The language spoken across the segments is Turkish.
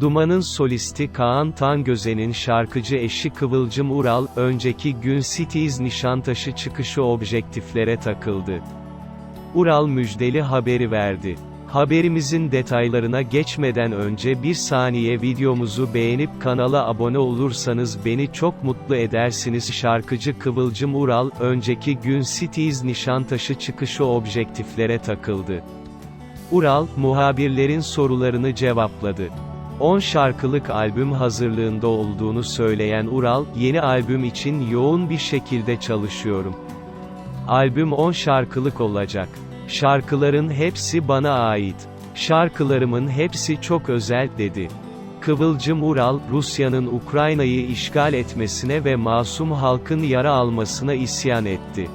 Duman'ın solisti Kaan Tangöze'nin şarkıcı eşi Kıvılcım Ural, önceki gün Cities Nişantaşı çıkışı objektiflere takıldı. Ural müjdeli haberi verdi. Haberimizin detaylarına geçmeden önce bir saniye videomuzu beğenip kanala abone olursanız beni çok mutlu edersiniz. Şarkıcı Kıvılcım Ural, önceki gün Cities Nişantaşı çıkışı objektiflere takıldı. Ural, muhabirlerin sorularını cevapladı. 10 şarkılık albüm hazırlığında olduğunu söyleyen Ural, yeni albüm için yoğun bir şekilde çalışıyorum. Albüm 10 şarkılık olacak. Şarkıların hepsi bana ait. Şarkılarımın hepsi çok özel, dedi. Kıvılcım Ural, Rusya'nın Ukrayna'yı işgal etmesine ve masum halkın yara almasına isyan etti.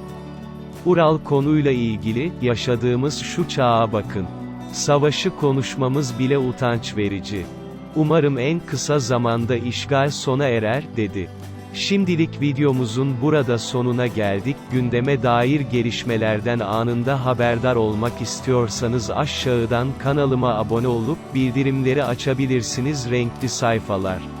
Ural konuyla ilgili, yaşadığımız şu çağa bakın. Savaşı konuşmamız bile utanç verici. Umarım en kısa zamanda işgal sona erer, dedi. Şimdilik videomuzun burada sonuna geldik. Gündeme dair gelişmelerden anında haberdar olmak istiyorsanız aşağıdan kanalıma abone olup bildirimleri açabilirsiniz renkli sayfalar.